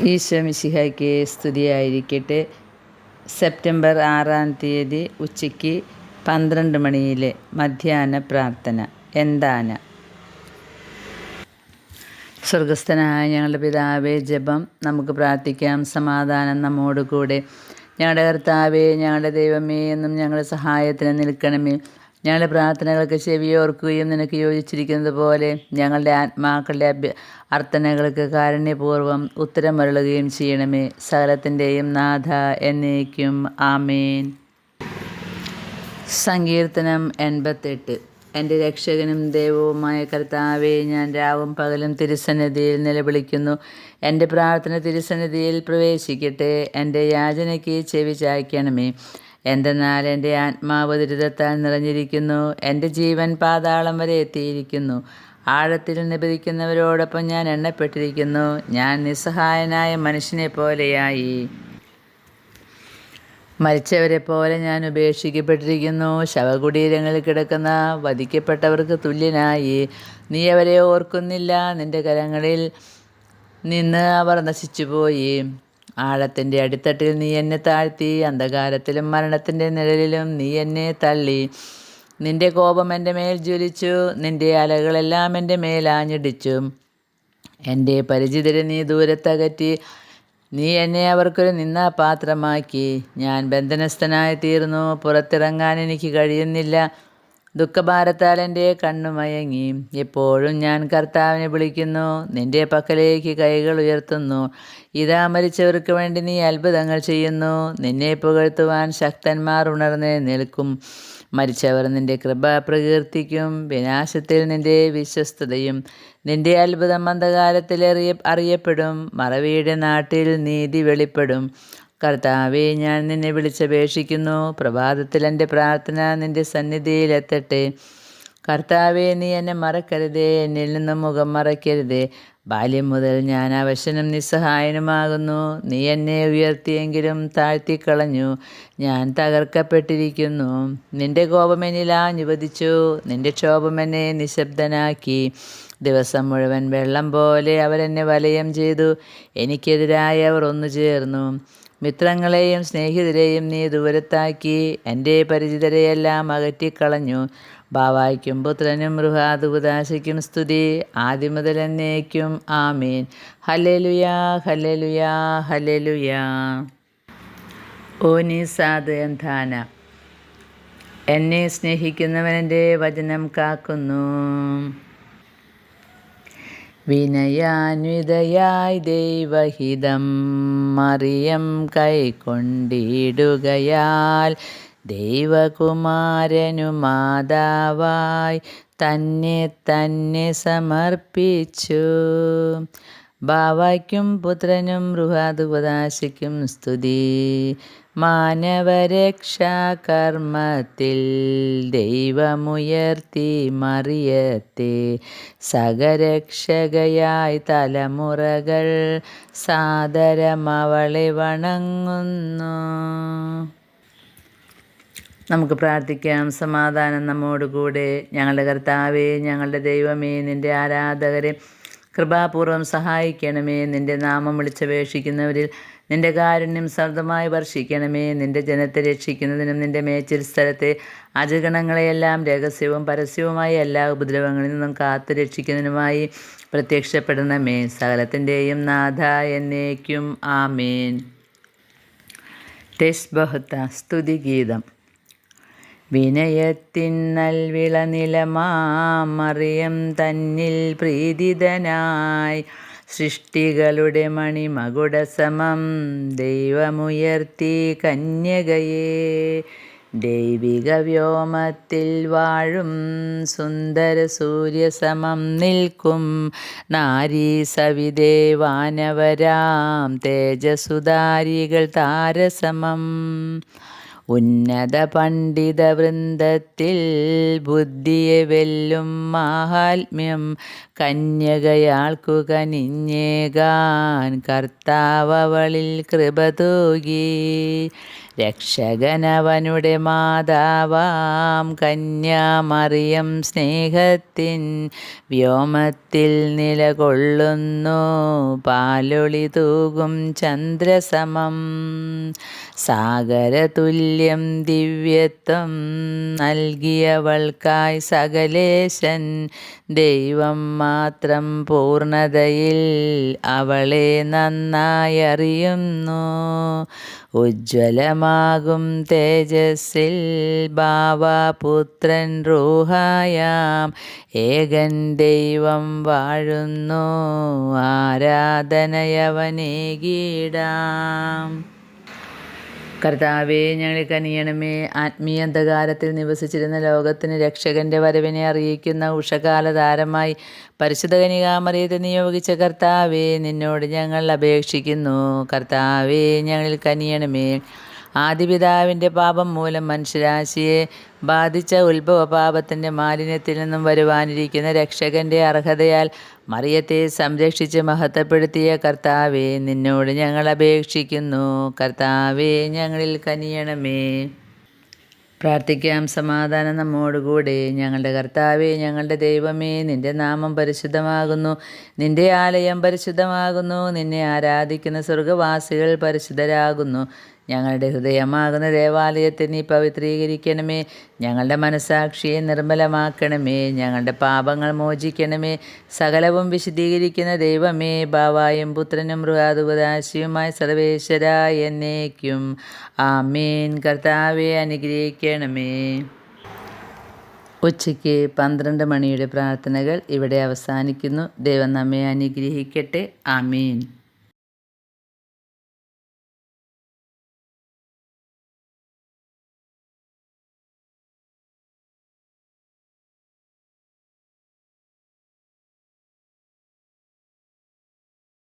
ഈശോ മിശിഹയ്ക്ക് സ്തുതിയായിരിക്കട്ടെ. സെപ്റ്റംബർ ആറാം തീയതി ഉച്ചയ്ക്ക് പന്ത്രണ്ട് മണിയിലെ മധ്യാഹ്ന പ്രാർത്ഥന. എന്താണ്? സ്വർഗസ്ഥനായ ഞങ്ങളുടെ പിതാവേ ജപം നമുക്ക് പ്രാർത്ഥിക്കാം. സമാധാനം നമ്മോട് കൂടെ ഞങ്ങളുടെ കർത്താവേ ഞങ്ങളുടെ ദൈവമേ എന്നും ഞങ്ങളുടെ സഹായത്തിന് നിൽക്കണമേ. ഞങ്ങളുടെ പ്രാർത്ഥനകൾക്ക് ചെവിയോർക്കുകയും നിനക്ക് യോജിച്ചിരിക്കുന്നത് പോലെ ഞങ്ങളുടെ ആത്മാക്കളുടെ അഭ്യ അർത്ഥനകൾക്ക് കാരുണ്യപൂർവം ഉത്തരമരുളുകയും ചെയ്യണമേ. സകലത്തിന്റെയും നാഥ എന്നേക്കും. ആമേൻ. സങ്കീർത്തനം എൺപത്തെട്ട്. എന്റെ രക്ഷകനും ദൈവവുമായ കർത്താവെ ഞാൻ രാവും പകലും തിരുസന്നിധിയിൽ നിലവിളിക്കുന്നു. എന്റെ പ്രാർത്ഥന തിരുസന്നിധിയിൽ പ്രവേശിക്കട്ടെ. എന്റെ യാചനയ്ക്ക് ചെവി ചായ്ക്കണമേ. എന്തെന്നാൽ എന്റെ ആത്മാവ് ദുരിതത്താൽ നിറഞ്ഞിരിക്കുന്നു. എന്റെ ജീവൻ പാതാളം വരെ എത്തിയിരിക്കുന്നു. ആഴത്തിൽ നിബദിക്കുന്നവരോടൊപ്പം ഞാൻ എണ്ണപ്പെട്ടിരിക്കുന്നു. ഞാൻ നിസ്സഹായനായ മനുഷ്യനെ പോലെയായി മരിച്ചവരെ പോലെ ഞാൻ ഉപേക്ഷിക്കപ്പെട്ടിരിക്കുന്നു. ശവകുടീരങ്ങളിൽ കിടക്കുന്ന വധിക്കപ്പെട്ടവർക്ക് തുല്യനായി. നീ അവരെ ഓർക്കുന്നില്ല. നിന്റെ കരങ്ങളിൽ നിന്ന് അവർ നശിച്ചുപോയി. ആഴത്തിന്റെ അടിത്തട്ടിൽ നീ എന്നെ താഴ്ത്തി അന്ധകാരത്തിലും മരണത്തിന്റെ നിഴലിലും നീ എന്നെ തള്ളി. നിന്റെ കോപം എന്റെ മേൽ ജ്വലിച്ചു നിന്റെ അലകളെല്ലാം എന്റെ മേൽ ആഞ്ഞിടിച്ചു. എന്റെ പരിചിതരെ നീ ദൂരത്തകറ്റി നീ എന്നെ അവർക്കൊരു നിന്നാ പാത്രമാക്കി ഞാൻ ബന്ധനസ്ഥനായി തീർന്നു പുറത്തിറങ്ങാൻ എനിക്ക് കഴിയുന്നില്ല. ദുഃഖഭാരത്താൽ എന്റെ കണ്ണു മയങ്ങി. എപ്പോഴും ഞാൻ കർത്താവിനെ വിളിക്കുന്നു. നിന്റെ പക്കലേക്ക് കൈകൾ ഉയർത്തുന്നു. ഇതാ മരിച്ചവർക്ക് വേണ്ടി നീ അത്ഭുതങ്ങൾ ചെയ്യുന്നു. നിന്നെ പുകഴ്ത്തുവാൻ ശക്തന്മാർ ഉണർന്ന് നിൽക്കും. മരിച്ചവർ നിന്റെ കൃപ പ്രകീർത്തിക്കും. വിനാശത്തിൽ നിന്റെ വിശ്വസ്തതയും നിന്റെ അത്ഭുതം അന്ധകാലത്തിൽ അറിയ അറിയപ്പെടും. മറവിയുടെ നാട്ടിൽ നീതി വെളിപ്പെടും. കർത്താവെ ഞാൻ നിന്നെ വിളിച്ചപേക്ഷിക്കുന്നു. പ്രഭാതത്തിൽ എന്റെ പ്രാർത്ഥന നിന്റെ സന്നിധിയിലെത്തട്ടെ കർത്താവെ നീ എന്നെ മറക്കരുതേ എന്നിൽ നിന്നും മുഖം മറയ്ക്കരുതേ. ബാല്യം മുതൽ ഞാൻ അവശനും നിസ്സഹായനുമാകുന്നു. നീ എന്നെ ഉയർത്തിയെങ്കിലും താഴ്ത്തിക്കളഞ്ഞു. ഞാൻ തകർക്കപ്പെട്ടിരിക്കുന്നു. നിന്റെ കോപം എന്നിൽ അനുവദിച്ചു നിന്റെ ക്ഷോഭം എന്നെ നിശബ്ദനാക്കി. ദിവസം മുഴുവൻ വെള്ളം പോലെ അവരെന്നെ വലയം ചെയ്തു. എനിക്കെതിരായി അവർ ഒന്നു ചേർന്നു. മിത്രങ്ങളെയും സ്നേഹിതരെയും നീ ദൂരത്താക്കി. എന്റെ പരിചിതരെയെല്ലാം അകറ്റിക്കളഞ്ഞു. ബാവായ്ക്കും പുത്രനും മൃഹാദുപദാശയ്ക്കും സ്തുതി. ആദ്യം മുതൽ എന്നേക്കും ആമീൻ. ഹലലുയാ ഹലലുയാ ഹലലുയാ ഓനിസാദ് എന്ധാന എന്നെ സ്നേഹിക്കുന്നവനെന്റെ വചനം കാക്കുന്നു. വിനയാന്വിതയായി ദൈവഹിതം മറിയം കൈക്കൊണ്ടിടുകയാൽ ദൈവകുമാരനു മാതാവായി തന്നെ തന്നെ സമർപ്പിച്ചു. ബാവയ്ക്കും പുത്രനും ഋഹാദുപദാശിക്കും സ്തുതി. മാനവരക്ഷാകർമ്മത്തിൽ ദൈവമുയർത്തി മറിയത്തെ സകരക്ഷകയായി തലമുറകൾ സാദരമവളെ വണങ്ങുന്നു. നമുക്ക് പ്രാർത്ഥിക്കാം. സമാധാനം നമ്മോടുകൂടെ. ഞങ്ങളുടെ കർത്താവേ ഞങ്ങളുടെ ദൈവമേ നിന്റെ ആരാധകരെ കൃപാപൂർവം സഹായിക്കണമേ. നിന്റെ നാമം വിളിച്ചപേക്ഷിക്കുന്നവരിൽ നിന്റെ കാരുണ്യം ശബ്ദമായി വർഷിക്കണമേ. നിന്റെ ജനത്തെ രക്ഷിക്കുന്നതിനും നിന്റെ മേച്ചിൽ സ്ഥലത്തെ അജഗണങ്ങളെയെല്ലാം രഹസ്യവും പരസ്യവുമായ എല്ലാ ഉപദ്രവങ്ങളിൽ നിന്നും കാത്തു രക്ഷിക്കുന്നതിനുമായി പ്രത്യക്ഷപ്പെടണമേ. സകലത്തിന്റെയും നാഥ എന്നേക്കും. ആമേൻ. സ്തുതി സ്തുതിഗീതം വിനയത്തിൻ നൽവിളനിലമാറിയം തന്നിൽ പ്രീതിതനായി സൃഷ്ടികളുടെ മണിമകുടസമം ദൈവമുയർത്തി കന്യകയെ. ദൈവിക വ്യോമത്തിൽ വാഴും സുന്ദര സൂര്യസമം നിൽക്കും നാരീ സവിതേ വാനവരാം തേജസുതാരികൾ താരസമം. ഉന്നത പണ്ഡിത വൃന്ദത്തിൽ ബുദ്ധിയെ വെല്ലും മാഹാത്മ്യം. കന്യകയാൾക്കു കനിഞ്ഞേകാൻ കർത്താവളിൽ കൃപ തൂകി. രക്ഷകനവനുടെ മാതാവാം കന്യാമറിയം സ്നേഹത്തിൻ വ്യോമത്തിൽ നിലകൊള്ളുന്നു. പാലൊളി തൂകും ചന്ദ്രസമം. സാഗരതുല്യം ദിവ്യത്വം നൽകിയവൾക്കായി സകലേശൻ ദൈവം മാത്രം പൂർണതയിൽ അവളെ നന്നായി അറിയുന്നു. ഉജ്ജ്വലമാകും തേജസ്സിൽ ഭാവപുത്രൻ റൂഹായാം. ഏകൻ ദൈവം വാഴുന്നു ആരാധനയവനേകീടാം കർത്താവെ ഞങ്ങൾ കനിയണമേ. ആത്മീയ അന്ധകാരത്തിൽ നിവസിച്ചിരുന്ന ലോകത്തിന് രക്ഷകന്റെ വരവിനെ അറിയിക്കുന്ന ഉഷകാല താരമായി പരിശുദ്ധ കനികാമറിയത്തെ നിയോഗിച്ച കർത്താവെ നിന്നോട് ഞങ്ങൾ അപേക്ഷിക്കുന്നു. കർത്താവെ ഞങ്ങളിൽ കനിയണമേ. ആദിപിതാവിന്റെ പാപം മൂലം മനുഷ്യരാശിയെ ബാധിച്ച ഉത്ഭവ പാപത്തിന്റെ മാലിന്യത്തിൽ നിന്നും വരുവാനിരിക്കുന്ന രക്ഷകന്റെ അർഹതയാൽ മറിയത്തെ സംരക്ഷിച്ച് മഹത്വപ്പെടുത്തിയ കർത്താവെ നിന്നോട് ഞങ്ങൾ അപേക്ഷിക്കുന്നു. കർത്താവെ ഞങ്ങളിൽ കനിയണമേ. പ്രാർത്ഥിക്കാം സമാധാനം നമ്മോടുകൂടെ. ഞങ്ങളുടെ കർത്താവേ ഞങ്ങളുടെ ദൈവമേ നിന്റെ നാമം പരിശുദ്ധമാകുന്നു. നിന്റെ ആലയം പരിശുദ്ധമാകുന്നു. നിന്നെ ആരാധിക്കുന്ന സ്വർഗവാസികൾ പരിശുദ്ധരാകുന്നു. ഞങ്ങളുടെ ഹൃദയമാകുന്ന ദേവാലയത്തെ നീ പവിത്രീകരിക്കണമേ. ഞങ്ങളുടെ മനസാക്ഷിയെ നിർമ്മലമാക്കണമേ. ഞങ്ങളുടെ പാപങ്ങൾ മോചിക്കണമേ. സകലവും വിശദീകരിക്കുന്ന ദൈവമേ ബാവായും പുത്രനും മൃഗാതുപദാശിയുമായ സർവേശ്വര എന്നേക്കും. ആമീൻ. കർത്താവെ അനുഗ്രഹിക്കണമേ. ഉച്ചയ്ക്ക് പന്ത്രണ്ട് മണിയുടെ പ്രാർത്ഥനകൾ ഇവിടെ അവസാനിക്കുന്നു. ദൈവം നമ്മെ അനുഗ്രഹിക്കട്ടെ. ആമീൻ.